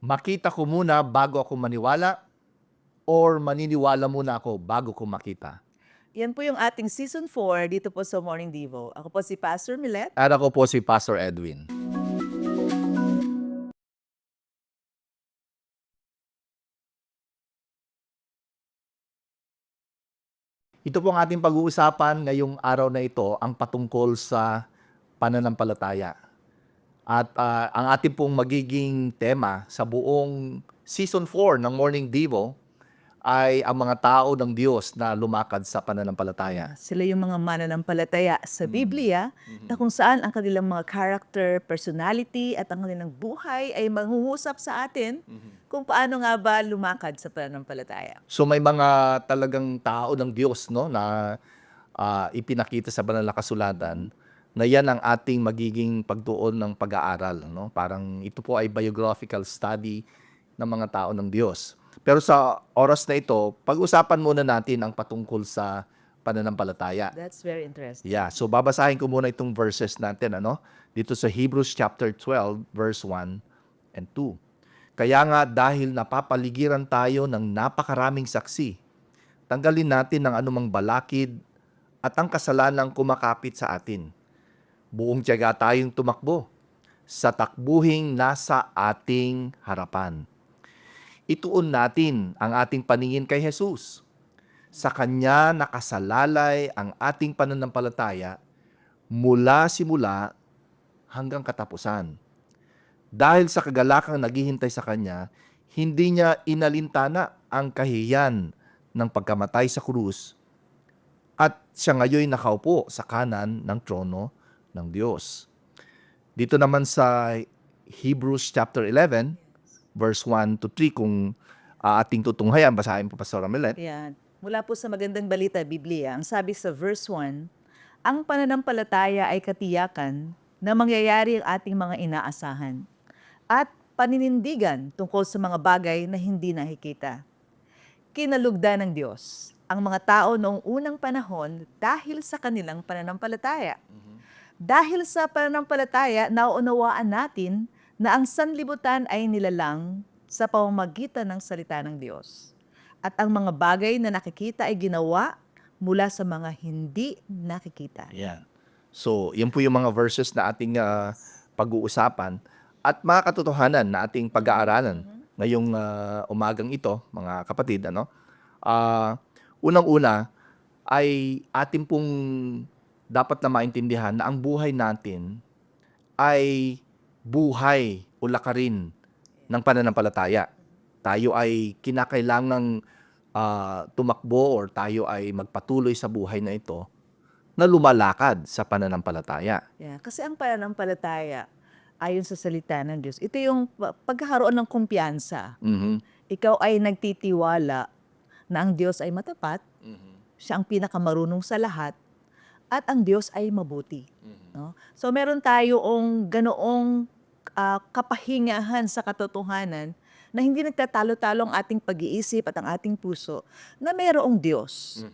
makita ko muna bago ako maniwala or maniniwala muna ako bago ko makita? Yan po yung ating season 4 dito po sa Morning Devo. Ako po si Pastor Milet. At ako po si Pastor Edwin. Ito po ang ating pag-uusapan ngayong araw na ito, ang patungkol sa pananampalataya. At ah, ang ating pong magiging tema sa buong season 4 ng Morning Devo ay ang mga tao ng Diyos na lumakad sa pananampalataya. Sila yung mga mananampalataya sa Biblia na kung saan ang kanilang mga character, personality at ang kanilang buhay ay manghuhusap sa atin kung paano nga ba lumakad sa pananampalataya. So may mga talagang tao ng Diyos no na ah, ipinakita sa banal na kasulatan na yan ang ating magiging pagtuon ng pag-aaral no. Parang ito po ay biographical study ng mga tao ng Diyos. Pero sa oras na ito, pag-usapan muna natin ang patungkol sa pananampalataya. That's very interesting. Yeah, so babasahin ko muna itong verses natin ano dito sa Hebrews chapter 12 verse 1 and 2. Kaya nga dahil napapaligiran tayo ng napakaraming saksi, tanggalin natin ang anumang balakid at ang kasalanang kumakapit sa atin. Buong tiyaga tayong tumakbo sa takbuhing nasa ating harapan. Ituon natin ang ating paningin kay Jesus. Sa Kanya nakasalalay ang ating pananampalataya mula simula hanggang katapusan. Dahil sa kagalakang naghihintay sa Kanya, hindi niya inalintana ang kahiyan ng pagkamatay sa krus at siya ngayon nakaupo sa kanan ng trono ng Diyos. Dito naman sa Hebrews chapter 11, verse 1 to 3 kung ah, ating tutunghayan, basahin po Pastor Amelet. Yan. Mula po sa magandang balita, Biblia, ang sabi sa verse 1, ang pananampalataya ay katiyakan na mangyayari ang ating mga inaasahan at paninindigan tungkol sa mga bagay na hindi nakikita. Kinalugdan ng Diyos ang mga tao noong unang panahon dahil sa kanilang pananampalataya. Dahil sa pananampalataya, nauunawaan natin na ang sanlibutan ay nilalang sa pamamagitan ng salita ng Diyos. At ang mga bagay na nakikita ay ginawa mula sa mga hindi nakikita. Yan. So, yan po yung mga verses na ating ah, pag-uusapan at mga katotohanan na ating pag-aaralan ngayong ah, umagang ito, mga kapatid, ano? Ah, unang-una ay ating pong dapat na maintindihan na ang buhay natin ay buhay o lakarin ng pananampalataya. Tayo ay kinakailangang ah, tumakbo or tayo ay magpatuloy sa buhay na ito na lumalakad sa pananampalataya. Yeah, kasi ang pananampalataya, ayon sa salita ng Diyos, ito yung pa- pagkakaroon ng kumpiyansa. Mhm. Ikaw ay nagtitiwala na ang Diyos ay matapat, siya ang pinakamarunong sa lahat, at ang Diyos ay mabuti. No? So meron tayong ganoong ah, kapahingahan sa katotohanan na hindi nagtatalo-talo ang ating pag-iisip at ang ating puso na mayroong Diyos.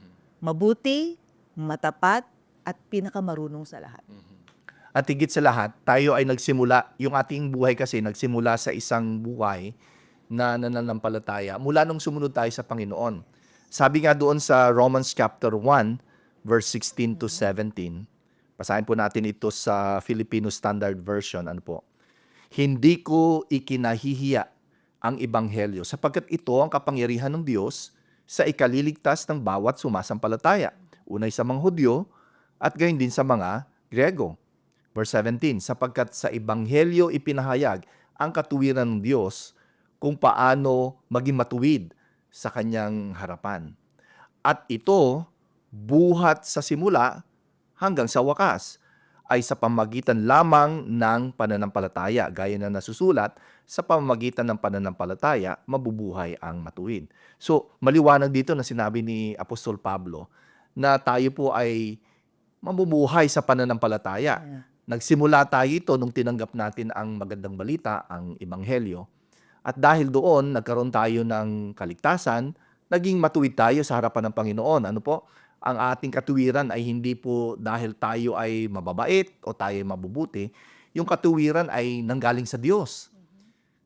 Mabuti, matapat, at pinakamarunong sa lahat. At higit sa lahat, tayo ay nagsimula, yung ating buhay kasi nagsimula sa isang buhay na nananampalataya mula nung sumunod tayo sa Panginoon. Sabi nga doon sa Romans chapter 1, verse 16 to 17, basahin po natin ito sa Filipino Standard Version, ano po. Hindi ko ikinahihiya ang ebanghelyo sapagkat ito ang kapangyarihan ng Diyos sa ikaliligtas ng bawat sumasampalataya. Unay sa mga Hudyo at gayon din sa mga Grego. Verse 17, sapagkat sa ebanghelyo ipinahayag ang katuwiran ng Diyos kung paano maging matuwid sa kanyang harapan. At ito, buhat sa simula hanggang sa wakas, ay sa pamagitan lamang ng pananampalataya. Gaya na nasusulat, sa pamamagitan ng pananampalataya, mabubuhay ang matuwid. So, maliwanag dito na sinabi ni Apostol Pablo na tayo po ay mabubuhay sa pananampalataya. Yeah. Nagsimula tayo ito nung tinanggap natin ang magandang balita, ang Ebanghelyo. At dahil doon, nagkaroon tayo ng kaligtasan, naging matuwid tayo sa harapan ng Panginoon. Ano po? Ang ating katuwiran ay hindi po dahil tayo ay mababait o tayo ay mabubuti. Yung katuwiran ay nanggaling sa Diyos.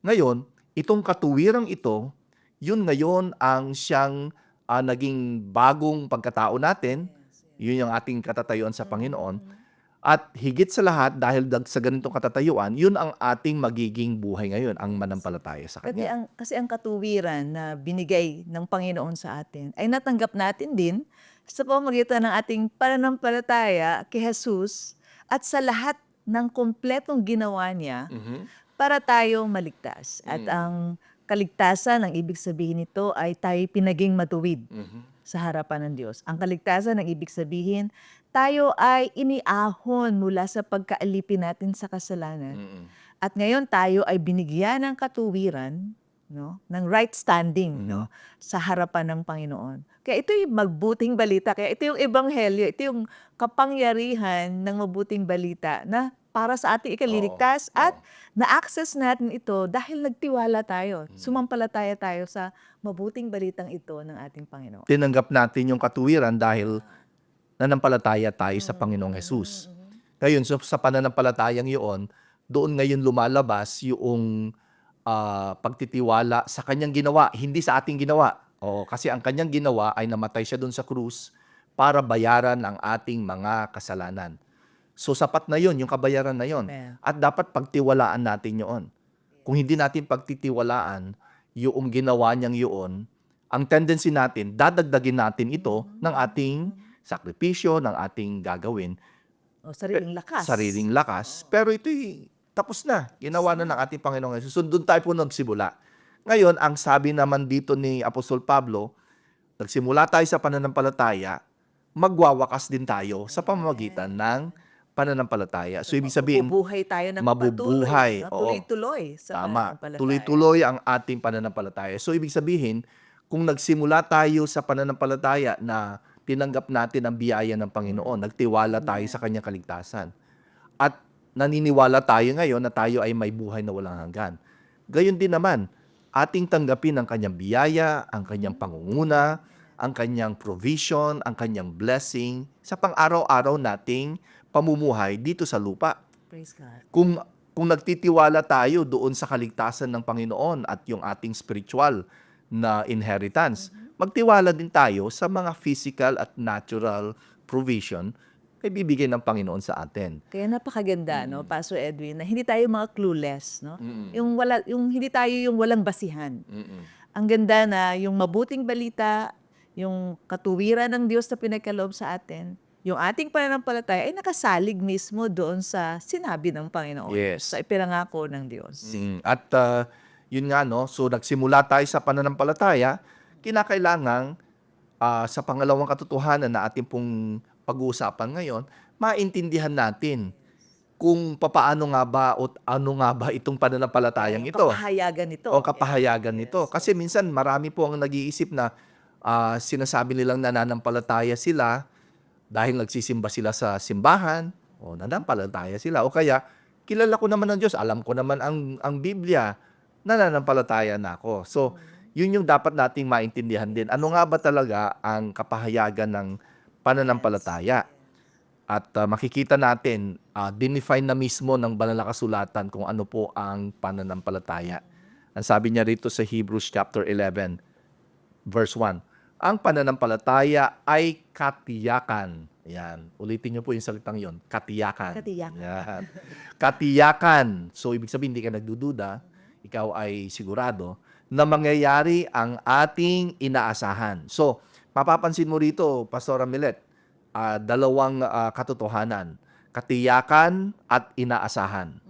Ngayon, itong katuwirang ito, yun ngayon ang siyang ah, naging bagong pagkatao natin. Yun yung ating katatayuan sa Panginoon. At higit sa lahat, dahil sa ganitong katatayuan, yun ang ating magiging buhay ngayon, ang manampalataya sa Kasi Kanya. ang, kasi ang katuwiran na binigay ng Panginoon sa atin ay natanggap natin din sa pamamagitan ng ating pananampalataya kay Jesus at sa lahat ng kompletong ginawa niya Mhm. para tayo maligtas. At Mm. ang kaligtasan, ang ibig sabihin nito ay tayo pinaging matuwid Mhm. sa harapan ng Diyos. Ang kaligtasan, ang ibig sabihin, tayo ay iniahon mula sa pagkaalipin natin sa kasalanan. Mhm. At ngayon tayo ay binigyan ng katuwiran, no, ng right standing, no, sa harapan ng Panginoon. Kaya ito yung magbuting balita. Kaya ito yung ebanghelyo, ito yung kapangyarihan ng mabuting balita na para sa ating ikaliligtas Oo, at na-access natin ito dahil nagtiwala tayo. Sumampalataya tayo sa mabuting balitang ito ng ating Panginoon. Tinanggap natin yung katuwiran dahil nanampalataya tayo sa Panginoong Jesus. Ngayon, so, sa pananampalatayang yun, doon ngayon lumalabas yung ah, pagtitiwala sa kanyang ginawa, hindi sa ating ginawa. O, kasi ang kanyang ginawa ay namatay siya doon sa krus para bayaran ang ating mga kasalanan. So sapat na yon yung kabayaran na yon. Amen. At dapat pagtiwalaan natin yon. Kung hindi natin pagtitiwalaan yung ginawa niyang yun, ang tendency natin, dadagdagin natin ito ng ating sakripisyo, ng ating gagawin, O sariling lakas. sariling lakas. Pero ito'y tapos na. Ginawa na ng ating Panginoong Jesus. So, doon tayo po nagsimula. Ngayon, ang sabi naman dito ni Apostol Pablo, nagsimula tayo sa pananampalataya, magwawakas din tayo sa pamamagitan ng pananampalataya. So, ibig sabihin, Mabubuhay tayo ng mabubuhay, patuloy, tuloy-tuloy sa Tama. Tuloy-tuloy ang ating pananampalataya. So, ibig sabihin, kung nagsimula tayo sa pananampalataya na tinanggap natin ang biyaya ng Panginoon, nagtiwala tayo sa kanyang kaligtasan, at naniniwala tayo ngayon na tayo ay may buhay na walang hanggan. Gayon din naman, ating tanggapin ang kanyang biyaya, ang kanyang pangunguna, ang kanyang provision, ang kanyang blessing sa pang-araw-araw nating pamumuhay dito sa lupa Praise God. kung kung nagtitiwala tayo doon sa kaligtasan ng Panginoon at yung ating spiritual na inheritance, magtiwala din tayo sa mga physical at natural provision na bibigay ng Panginoon sa atin. Kaya napakaganda, no, Pastor Edwin, na hindi tayo mga clueless, no? Mm. Yung wala yung hindi tayo yung walang basihan. Ang ganda na yung mabuting balita, yung katuwiran ng Diyos na pinagkaloob sa atin, yung ating pananampalataya ay nakasalig mismo doon sa sinabi ng Panginoon. Yes. Sa ipinangako ng Diyos. Mm. At ah, yun nga no, so nagsimula tayo sa pananampalataya, kinakailangang ah, sa pangalawang katotohanan na ating pong pag-uusapan ngayon, maintindihan natin kung papaano nga ba o ano nga ba itong pananampalatayang ito Kapahayagan ito. o kapahayagan nito. Kasi minsan marami po ang nag-iisip na ah, sinasabi nilang nananampalataya sila dahil nagsisimba sila sa simbahan o nananampalataya sila o kaya kilala ko naman ng Diyos, alam ko naman ang ang Biblia, nananampalataya na ako. So, yun yung dapat nating maintindihan din. Ano nga ba talaga ang kapahayagan ng pananampalataya? At ah, makikita natin, uh, dinefine na mismo ng banal na kasulatan kung ano po ang pananampalataya. Ang sabi niya rito sa Hebrews chapter 11, verse 1, ang pananampalataya ay katiyakan. Yan. Ulitin niyo po yung salitang yon. Katiyakan. Katiyakan. Yan. Katiyakan. So, ibig sabihin, hindi ka nagdududa. Ikaw ay sigurado na mangyayari ang ating inaasahan. So, mapapansin mo rito, Pastor Milet, ah, dalawang ah, katotohanan. Katiyakan at inaasahan.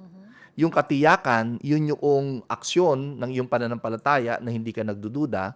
Yung katiyakan, yun yung aksyon ng iyong pananampalataya na hindi ka nagdududa.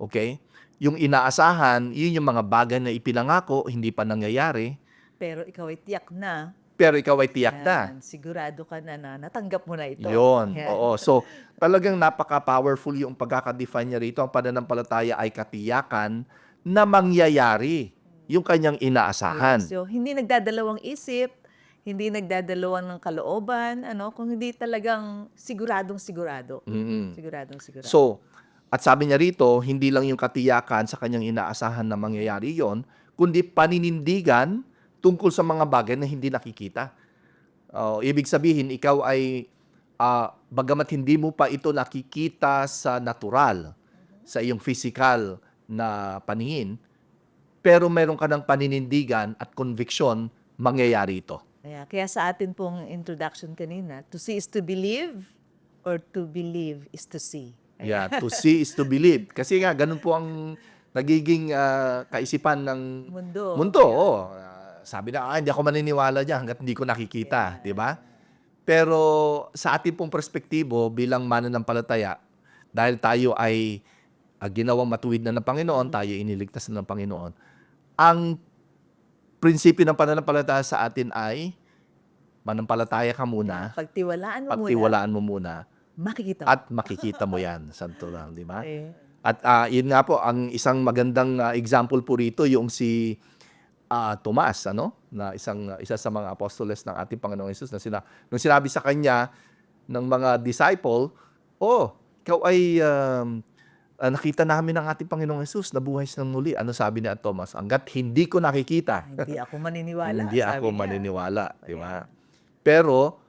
Okay? Yung inaasahan, yun yung mga bagay na ipinangako, hindi pa nangyayari, Pero ikaw ay tiyak na. pero ikaw ay tiyak na. Yan, sigurado ka na na natanggap mo na ito. Yun. Yan. Oo. So, talagang napaka-powerful yung pagkaka-define niya rito. Ang pananampalataya ay katiyakan na mangyayari yung kanyang inaasahan. So, hindi nagdadalawang isip, hindi nagdadalawang ng kalooban, ano, kung hindi talagang siguradong sigurado. Mm. Siguradong sigurado. So, at sabi niya rito, hindi lang yung katiyakan sa kanyang inaasahan na mangyayari yon, kundi paninindigan tungkol sa mga bagay na hindi nakikita. Oh, ibig sabihin, ikaw ay ah, bagamat hindi mo pa ito nakikita sa natural, sa iyong physical na paningin, pero meron ka ng paninindigan at conviction, mangyayari ito. Kaya, kaya sa atin pong introduction kanina, to see is to believe or to believe is to see. Yeah, to see is to believe. Kasi nga, ganun po ang nagiging ah, kaisipan ng Mundo. mundo. oo. Ah, sabi na, ah, hindi ako maniniwala dyan hanggat hindi ko nakikita. Di ba? Pero sa ating pong perspektibo bilang mananampalataya, dahil tayo ay ah, ginawang matuwid na ng Panginoon, tayo iniligtas na ng Panginoon, ang prinsipyo ng pananampalataya sa atin ay manampalataya ka muna, Pagtiwalaan mo muna, pagtiwalaan mo muna, makikita at makikita mo yan. Santo lang, di ba? Eh, At ah, yun nga po, ang isang magandang ah, example po rito, yung si ah, Tomas, ano? Na isang ah, isa sa mga apostoles ng ating Panginoong Hesus na sina, nung sinabi sa kanya ng mga disciple, "Oh, ikaw ay um, ah, nakita namin ng ating Panginoong Hesus na buhay siyang muli." Ano sabi ni Thomas? Hanggat hindi ko nakikita, hindi ako maniniwala. hindi ako niya. maniniwala, di ba? Pero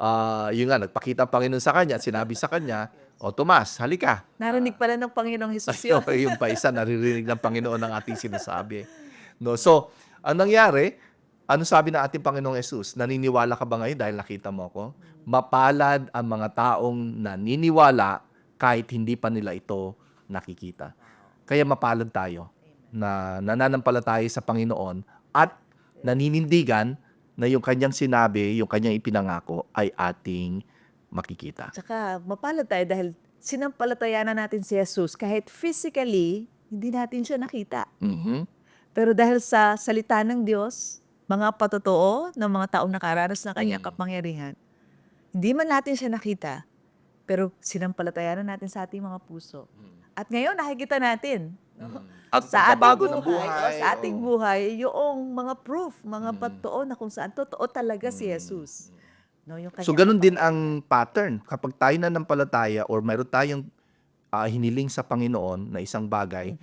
ah, yun nga nagpakita ang Panginoon sa kanya at sinabi sa kanya, "O Tomas, halika." Narinig pala ng Panginoong Jesus yun. Ayun, yung pa isa, naririnig ng Panginoon ang ating sinasabi. No, so, ang nangyari, ano sabi ng ating Panginoong Yesus? Naniniwala ka ba ngayon dahil nakita mo ako? Mapalad ang mga taong naniniwala kahit hindi pa nila ito nakikita. Kaya mapalad tayo na nananampalataya sa Panginoon at naninindigan na yung kanyang sinabi, yung kanyang ipinangako ay ating makikita. Tsaka mapalad tayo dahil sinampalataya na natin si Jesus kahit physically, hindi natin siya nakita. Mhm. Pero dahil sa salita ng Diyos, mga patotoo ng mga taong nakaranas ng kanyang Mm. kapangyarihan, hindi man natin siya nakita, pero sinampalataya na natin sa ating mga puso. At ngayon, nakikita natin At sa ating ng buhay. sa ating buhay, yung mga proof, mga Mm. patotoo na kung saan totoo talaga si Mm. Jesus. No, yung So, ganun din ang pattern. Kapag tayo na ng palataya or mayroon tayong ah, hiniling sa Panginoon na isang bagay,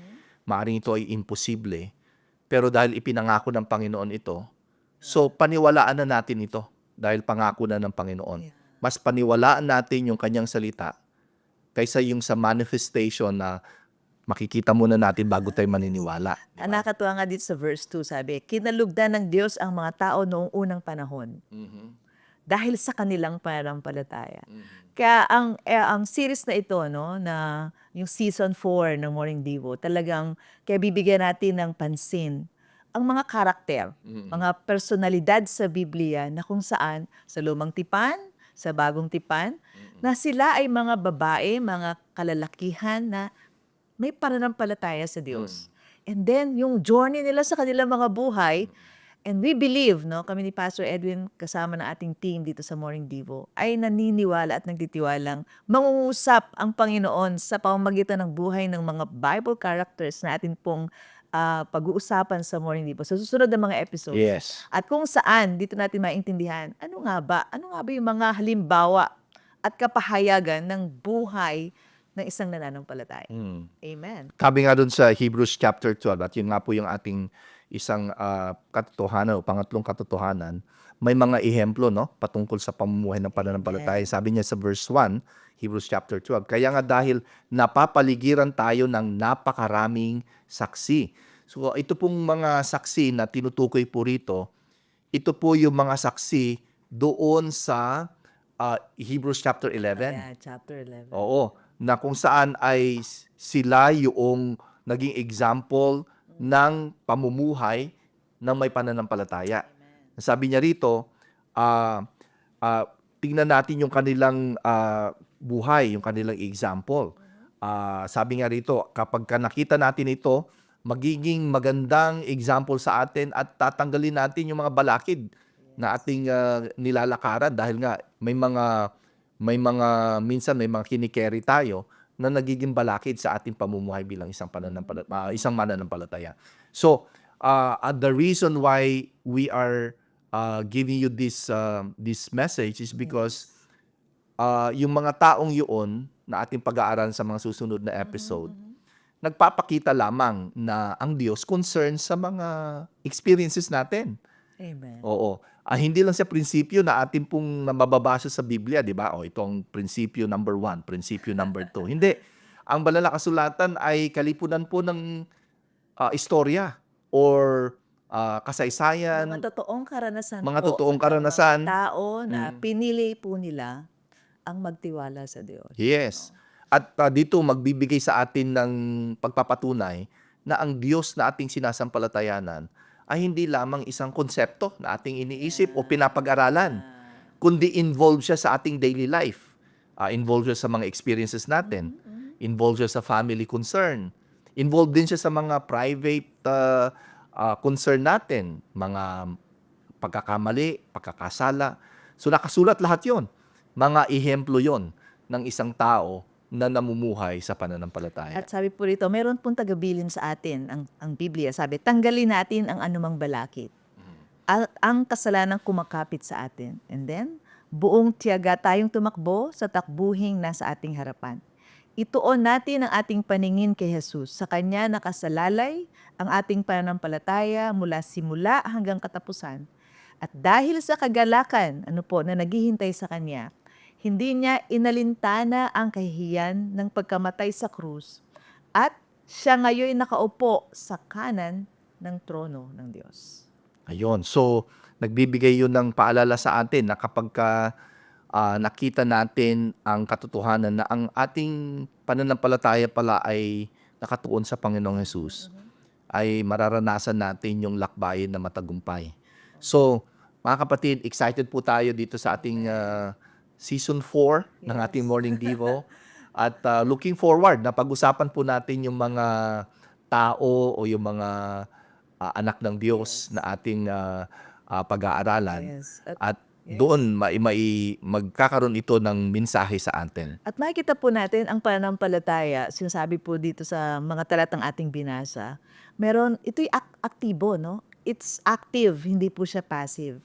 maaring ito ay imposible. Pero dahil ipinangako ng Panginoon ito, so paniwalaan na natin ito dahil pangako na ng Panginoon. Yeah. Mas paniwalaan natin yung kanyang salita kaysa yung sa manifestation na makikita muna natin bago tayo maniniwala. Di Ang ba? nakatuwa nga dito sa verse 2, sabi, kinalugdan ng Diyos ang mga tao noong unang panahon Mhm. dahil sa kanilang pananampalataya. Mhm. Kaya ang eh, ang series na ito no na yung season 4 ng Morning Devo, talagang kaya bibigyan natin ng pansin ang mga karakter, Mhm. mga personalidad sa Biblia na kung saan sa lumang tipan, sa bagong tipan, na sila ay mga babae, mga kalalakihan na may pananampalataya sa Diyos. And then yung journey nila sa kanilang mga buhay, And we believe, no, kami ni Pastor Edwin kasama ng ating team dito sa Morning Devo, ay naniniwala at nagtitiwalang mangungusap ang Panginoon sa pamamagitan ng buhay ng mga Bible characters na atin pong ah, pag-uusapan sa Morning Devo sa susunod na mga episodes. Yes. At kung saan, dito natin maintindihan, ano nga ba? Ano nga ba yung mga halimbawa at kapahayagan ng buhay ng isang nananampalataya? Mm. Amen. Sabi nga dun sa Hebrews chapter 12, at yun nga po yung ating isang ah, katotohanan o pangatlong katotohanan, may mga ehemplo no patungkol sa pamumuhay ng pananampalataya. Sabi niya sa verse 1, Hebrews chapter 12. Kaya nga dahil napapaligiran tayo ng napakaraming saksi. So ito pong mga saksi na tinutukoy po rito, ito po yung mga saksi doon sa ah, Hebrews chapter 11. Yeah, chapter 11. Oo, na kung saan ay sila yung naging example ng pamumuhay ng may pananampalataya. Sabi niya rito, ah ah, tingnan natin yung kanilang ah, buhay, yung kanilang example. Ah, sabi nga rito, kapag ka nakita natin ito, magiging magandang example sa atin at tatanggalin natin yung mga balakid na ating ah, nilalakaran dahil nga may mga may mga minsan may mga kinikerry tayo na nagiging balakid sa ating pamumuhay bilang isang pananampalataya, isang mananampalataya. So, uh, uh, the reason why we are uh, giving you this uh, this message is because uh, yung mga taong yun na ating pag-aaral sa mga susunod na episode, nagpapakita lamang na ang Diyos concerned sa mga experiences natin. Amen. Oo. Ah, hindi lang sa prinsipyo na atin pong mababasa sa Biblia, di ba? O itong prinsipyo number one, prinsipyo number two. Hindi. Ang banal na kasulatan ay kalipunan po ng ah, istorya or ah, kasaysayan, Mga totoong karanasan mga po totoong ng mga karanasan. tao na Mm. pinili po nila ang magtiwala sa Diyos. Yes. At ah, dito magbibigay sa atin ng pagpapatunay na ang Diyos na ating sinasampalatayanan ay hindi lamang isang konsepto na ating iniisip o pinapag-aralan, kundi involved siya sa ating daily life. Ah, involved siya sa mga experiences natin. Involved siya sa family concern. Involved din siya sa mga private ah, ah, concern natin, mga pagkakamali, pagkakasala. So nakasulat lahat yon. Mga ehemplo yon ng isang tao na namumuhay sa pananampalataya. At sabi po rito, meron pong tagabilin sa atin ang, ang Biblia. Sabi, tanggalin natin ang anumang balakid. At ang kasalanan kumakapit sa atin. And then, buong tiyaga tayong tumakbo sa takbuhing nasa ating harapan. Ituon natin ang ating paningin kay Jesus. Sa Kanya nakasalalay ang ating pananampalataya mula simula hanggang katapusan. At dahil sa kagalakan, ano po, na naghihintay sa Kanya, hindi niya inalintana ang kahihiyan ng pagkamatay sa krus at siya ngayon nakaupo sa kanan ng trono ng Diyos. Ayun. So, nagbibigay yun ng paalala sa atin na kapag ka, ah, nakita natin ang katotohanan na ang ating pananampalataya pala ay nakatuon sa Panginoong Jesus, ay mararanasan natin yung lakbayin na matagumpay. So, mga kapatid, excited po tayo dito sa ating ah, season 4 ng ating Morning Devo. At ah, looking forward na pag-usapan po natin yung mga tao o yung mga ah, anak ng Diyos na ating ah, ah, pag-aaralan. Yes. At, At doon mai, mai- magkakaroon ito ng mensahe sa atin. at makikita po natin ang pananampalataya, sinasabi po dito sa mga talatang ating binasa, meron, ito'y ak- aktibo, no? It's active, hindi po siya passive.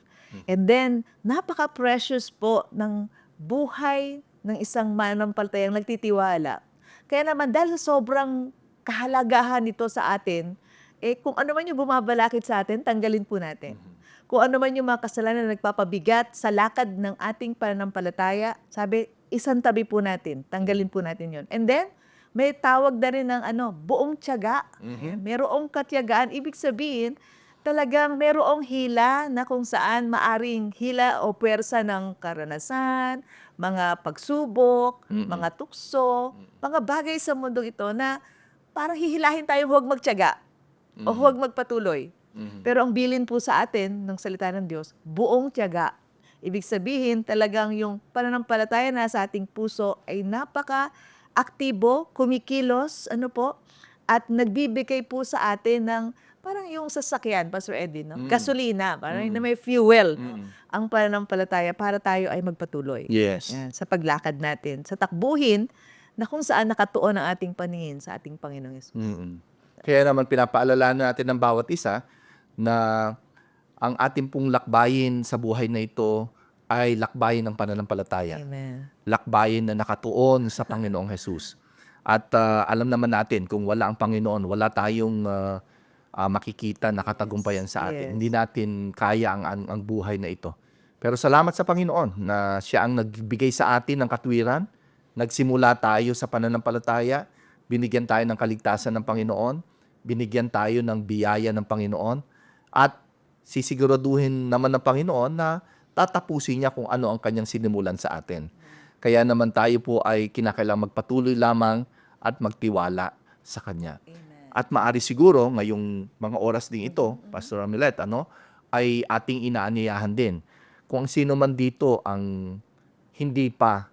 And then, napaka-precious po ng buhay ng isang mananampalatayang nagtitiwala. Kaya naman, dahil sa sobrang kahalagahan nito sa atin, eh kung ano man yung bumabalakid sa atin, tanggalin po natin. Kung ano man yung mga kasalanan na nagpapabigat sa lakad ng ating pananampalataya, sabi, isang tabi po natin, tanggalin po natin yon. And then, may tawag na rin ng ano, buong tiyaga. Merong katiyagaan. Ibig sabihin, talagang merong hila na kung saan maaring hila o puwersa ng karanasan, mga pagsubok, mga tukso, mga bagay sa mundo ito na parang hihilahin tayo huwag magtiyaga o huwag magpatuloy. Pero ang bilin po sa atin ng salita ng Diyos, buong tiyaga. Ibig sabihin, talagang yung pananampalataya na sa ating puso ay napaka-aktibo, kumikilos, ano po, at nagbibigay po sa atin ng parang yung sasakyan, Pastor Eddie, no? gasolina, parang na may fuel ang pananampalataya para tayo ay magpatuloy. Yes. Yan, sa paglakad natin, sa takbuhin na kung saan nakatuon ang ating paningin sa ating Panginoong Yesus. Mm-mm. Kaya naman pinapaalala natin ng bawat isa na ang ating pong lakbayin sa buhay na ito ay lakbayin ng pananampalataya. Amen. Lakbayin na nakatuon sa Panginoong Jesus. At ah, alam naman natin kung wala ang Panginoon, wala tayong ah, ah, makikita na katagumpayan sa atin. Yes. Hindi natin kaya ang, ang, ang buhay na ito. Pero salamat sa Panginoon na siya ang nagbigay sa atin ng katwiran. Nagsimula tayo sa pananampalataya. Binigyan tayo ng kaligtasan ng Panginoon. Binigyan tayo ng biyaya ng Panginoon. At sisiguraduhin naman ng Panginoon na tatapusin niya kung ano ang kanyang sinimulan sa atin. Kaya naman tayo po ay kinakailangan magpatuloy lamang at magtiwala sa Kanya. At maari siguro ngayong mga oras ding ito, Pastor Amilet, ano, ay ating inaanyayahan din. Kung sino man dito ang hindi pa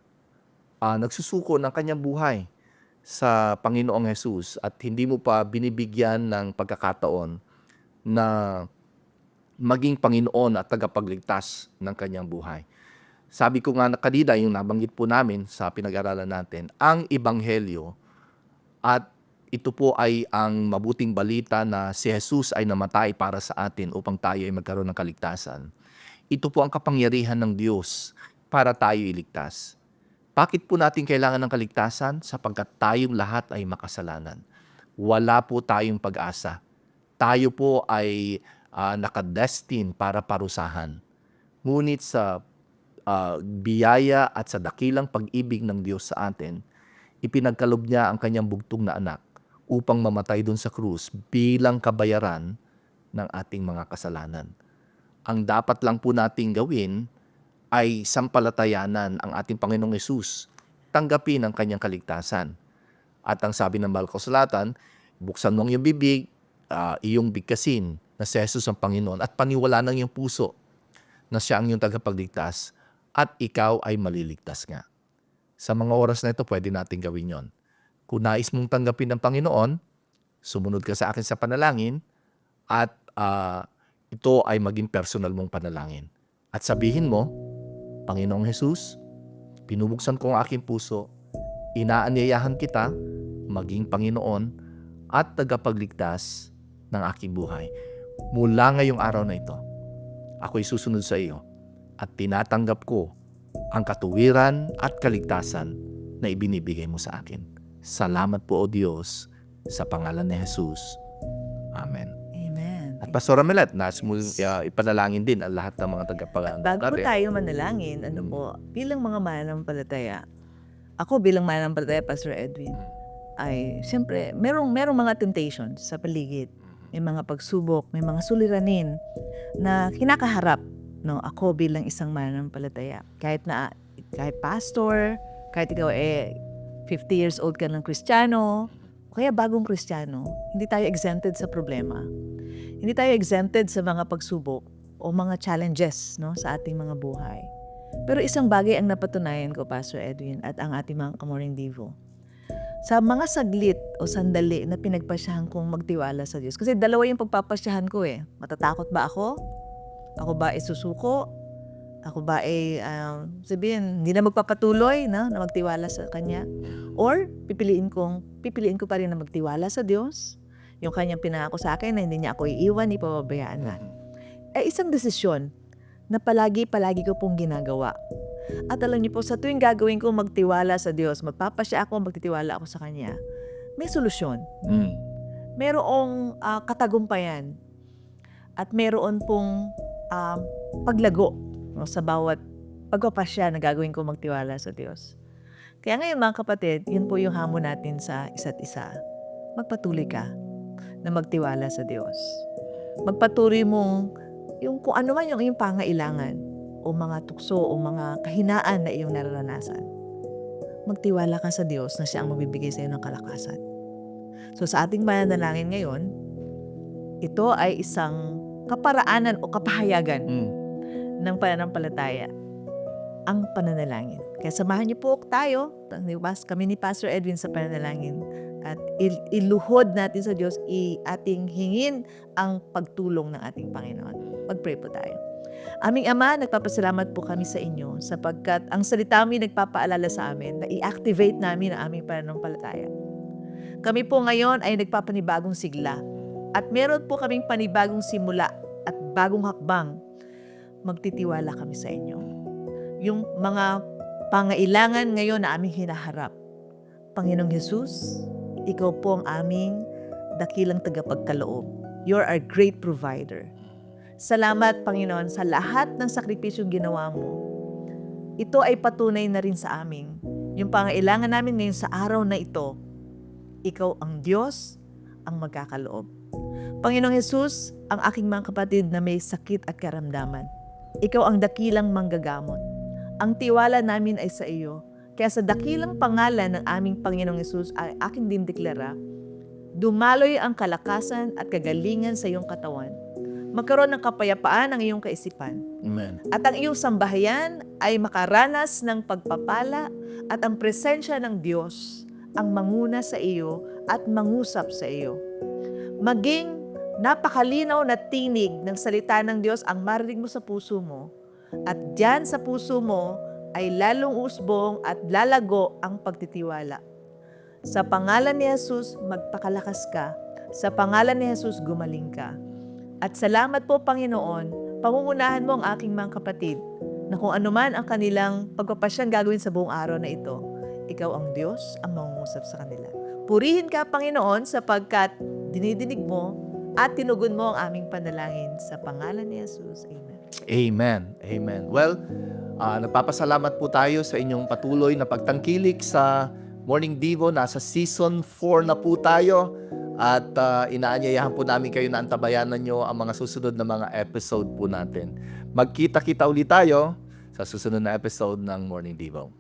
ah, nagsusuko ng kanyang buhay sa Panginoong Jesus at hindi mo pa binibigyan ng pagkakataon na maging Panginoon at tagapagligtas ng kanyang buhay. Sabi ko nga na kanina, yung nabanggit po namin sa pinag-aralan natin, ang Ebanghelyo at ito po ay ang mabuting balita na si Jesus ay namatay para sa atin upang tayo ay magkaroon ng kaligtasan. Ito po ang kapangyarihan ng Diyos para tayo iligtas. Bakit po natin kailangan ng kaligtasan? Sapagkat tayong lahat ay makasalanan. Wala po tayong pag-asa. Tayo po ay ah, nakadestin para parusahan. Ngunit sa ah, biyaya at sa dakilang pag-ibig ng Diyos sa atin, ipinagkalob niya ang kanyang bugtong na anak upang mamatay doon sa krus bilang kabayaran ng ating mga kasalanan. Ang dapat lang po nating gawin ay sampalatayanan ang ating Panginoong Yesus. Tanggapin ang kanyang kaligtasan. At ang sabi ng Banal Kasulatan, buksan mo ang iyong bibig, ah, iyong bigkasin na si Jesus ang Panginoon at paniwala ng iyong puso na siya ang iyong tagapagligtas at ikaw ay maliligtas nga. Sa mga oras na ito, pwede natin gawin yon. Kung nais mong tanggapin ng Panginoon, sumunod ka sa akin sa panalangin at ah, ito ay maging personal mong panalangin. At sabihin mo, Panginoong Jesus, pinubuksan ko ang aking puso, inaanyayahan kita maging Panginoon at tagapagligtas ng aking buhay. Mula ngayong araw na ito, ako'y susunod sa iyo at tinatanggap ko ang katuwiran at kaligtasan na ibinibigay mo sa akin. Salamat po o Diyos sa pangalan ni Jesus. Amen. Amen. At Pastor Amelet, nais mo uh, ipanalangin din ang lahat ng mga tagapag Bago po tayo manalangin, ano Mm. po, bilang mga mananampalataya, ako bilang mananampalataya, Pastor Edwin, ay siyempre, merong, merong mga temptations sa paligid. May mga pagsubok, may mga suliranin na kinakaharap no ako bilang isang mananampalataya. Kahit na kahit pastor, kahit ikaw eh 50 years old ka ng Kristiyano, o kaya bagong Kristiyano, hindi tayo exempted sa problema. Hindi tayo exempted sa mga pagsubok o mga challenges no sa ating mga buhay. Pero isang bagay ang napatunayan ko, Pastor Edwin, at ang ating mga Kamoring Divo. Sa mga saglit o sandali na pinagpasyahan kong magtiwala sa Diyos. Kasi dalawa yung pagpapasyahan ko eh. Matatakot ba ako? Ako ba ay susuko? Ako ba ay, um, sabihin, hindi na magpapatuloy no, na magtiwala sa Kanya? Or pipiliin kong, pipiliin ko pa rin na magtiwala sa Diyos? Yung Kanyang pinangako sa akin na hindi niya ako iiwan, ipababayaan na ay isang desisyon na palagi-palagi ko pong ginagawa. At alam niyo po, sa tuwing gagawin ko magtiwala sa Diyos, magpapasya ako, magtitiwala ako sa Kanya, may solusyon. Mm. Merong ah, katagumpayan at meron pong ah, paglago no, sa bawat pagpapasya na gagawin ko magtiwala sa Diyos. Kaya ngayon mga kapatid, yun po yung hamon natin sa isa't isa. Magpatuloy ka na magtiwala sa Diyos. Magpatuloy mong yung kung ano man yung iyong pangailangan o mga tukso o mga kahinaan na iyong nararanasan. Magtiwala ka sa Diyos na siya ang magbibigay sa iyo ng kalakasan. So sa ating mananalangin ngayon, ito ay isang kaparaanan o kapahayagan Mm. Ng pananampalataya ang pananalangin. Kaya samahan niyo po tayo, kami ni Pastor Edwin sa pananalangin at il- iluhod natin sa Diyos, i ating hingin ang pagtulong ng ating Panginoon. Mag-pray po tayo. Aming Ama, nagpapasalamat po kami sa inyo sapagkat ang salita mo nagpapaalala sa amin na i-activate namin ang aming pananampalataya. Kami po ngayon ay nagpapanibagong sigla at meron po kaming panibagong simula at bagong hakbang. Magtitiwala kami sa inyo. Yung mga pangailangan ngayon na aming hinaharap. Panginoong Jesus, ikaw po ang aming dakilang tagapagkaloob. You're our great provider. Salamat, Panginoon, sa lahat ng sakripisyong ginawa mo. Ito ay patunay na rin sa amin. Yung pangailangan namin ngayon sa araw na ito, ikaw ang Diyos ang magkakaloob. Panginoong Jesus, ang aking mga kapatid na may sakit at karamdaman. Ikaw ang dakilang manggagamot. Ang tiwala namin ay sa iyo. Kaya sa dakilang pangalan ng aming Panginoong Jesus ay aking dindeklara, dumaloy ang kalakasan at kagalingan sa iyong katawan. Magkaroon ng kapayapaan ang iyong kaisipan. Amen. At ang iyong sambahayan ay makaranas ng pagpapala at ang presensya ng Diyos ang manguna sa iyo at mangusap sa iyo. Maging napakalinaw na tinig ng salita ng Diyos ang marinig mo sa puso mo at diyan sa puso mo ay lalong usbong at lalago ang pagtitiwala. Sa pangalan ni Jesus, magpakalakas ka. Sa pangalan ni Jesus, gumaling ka. At salamat po, Panginoon, pangungunahan mo ang aking mga kapatid na kung anuman ang kanilang pagpapasyang gagawin sa buong araw na ito, ikaw ang Diyos ang mangungusap sa kanila. Purihin ka, Panginoon, sapagkat dinidinig mo at tinugon mo ang aming panalangin sa pangalan ni Jesus. Amen. Amen. Amen. Well, ah, nagpapasalamat po tayo sa inyong patuloy na pagtangkilik sa Morning Devo. Nasa season 4 na po tayo. At ah, inaanyayahan po namin kayo na antabayanan nyo ang mga susunod na mga episode po natin. Magkita-kita ulit tayo sa susunod na episode ng Morning Devo.